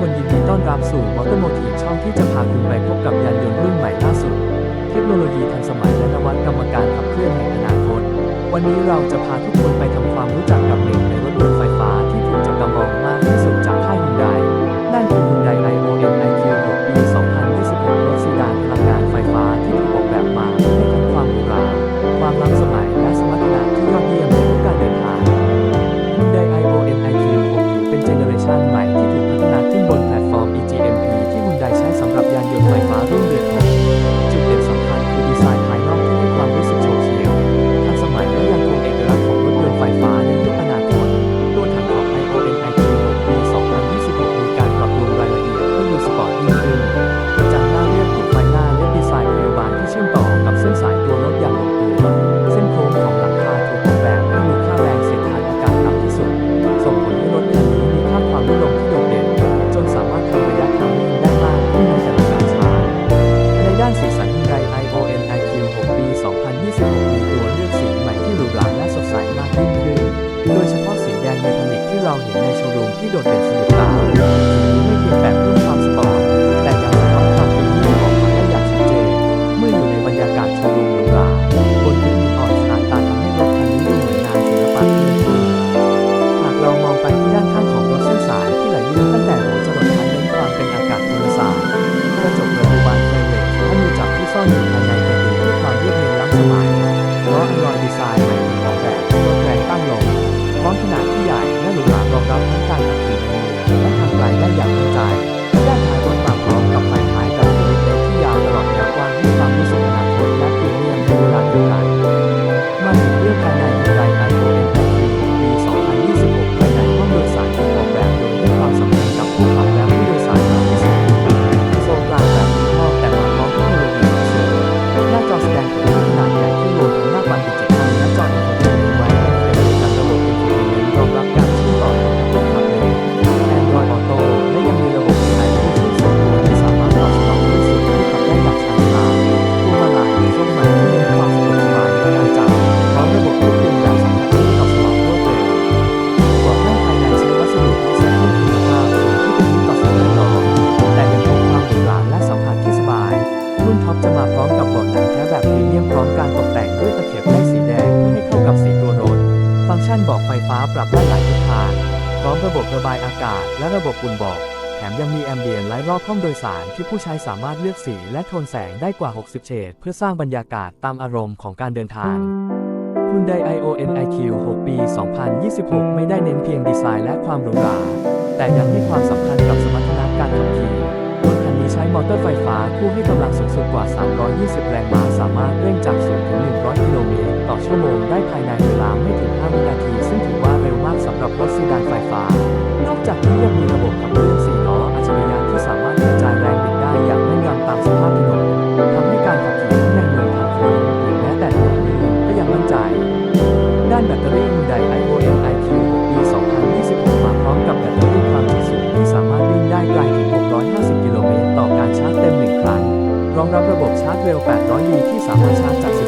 คนยินดีต้อนรับสู่มอเตอร์โมทีช่องที่จะพาคุณไปพบกับยานยนต์รุ่นใหม่ล่าสุด เทคโนโลยีทันสมัยและนวัตกรรมการขับเคลื่อนแห่งอนาคต วันนี้เราจะพาทุกคนไปทำความรู้จักกับหนึ่งในรถยนต์ ที่โดดเด่นสะดุดตาไม่เพียงแต่เพิ่มความสปอร์ตแต่ยังสะท้อนความเป็นที่ขอกมันได้อย่างชัดเจนเมื่ออยู่ในบรรยากาศชมรมหรูหราบนที่มีอ่อนสาดตาทำให้รถคันนี้ดูเหมือนงานศิลปะที่มีหากเรามองไปที่ด้านข้างของรถเส้นสายที่ไหลลื่นตั้งแต่หัวจรดท้ายเน้นความเป็นอากาศพลศาสตร์กระจกประตูบานไพรเวทที่มีจับที่ซ่อนอยู่ พร้อมระบบระบายอากาศและระบบอุ่นบอกแถมยังมีแอมเบียนไลท์รอบห้องโดยสารที่ผู้ใช้สามารถเลือกสีและโทนแสงได้กว่า 60 เฉดเพื่อสร้างบรรยากาศตามอารมณ์ของการเดินทาง Hyundai ION IQ 6 ปี 2026 ไม่ได้เน้นเพียงดีไซน์และความหรูหรา แต่ยังให้ความสำคัญกับสมรรถนะการขับขี่ ใช้มอเตอร์ไฟฟ้าคู่ให้กำลังสูงสุดกว่า 320 แรงม้า สามารถเร่งจากศูนย์ถึง 100 กิโลเมตร ต่อชั่วโมงได้ภายในเวลาไม่ถึง 5 วินาที ซึ่งถือว่าเร็วมากสำหรับรถซีดานไฟฟ้า นอกจากนี้ยังมีระบบขับเคลื่อน4 เร็ว 800V ที่สามารถชาร์จจาก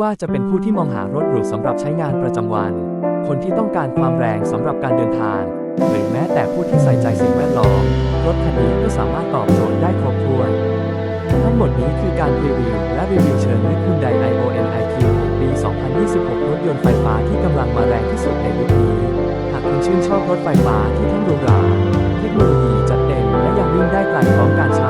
ว่าจะเป็นผู้ที่มองหารถหรูสำหรับใช้งานประจำวัน คนที่ต้องการความแรงสำหรับการเดินทาง หรือแม้แต่ผู้ที่ใส่ใจสิ่งแวดล้อม รถคันนี้ก็สามารถตอบโจทย์ได้ครบถ้วน ทั้งหมดนี้คือการรีวิว และรีวิวเชิงลึก Hyundai ION IQ 6ปี 2026 รถยนต์ไฟฟ้าที่กำลังมาแรงที่สุดในยุคนี้ หากคุณชื่นชอบรถไฟฟ้าที่ทั้งหรูหราเทคโนโลยีจัดเต็มและยังวิ่งได้ไกลพร้อมการช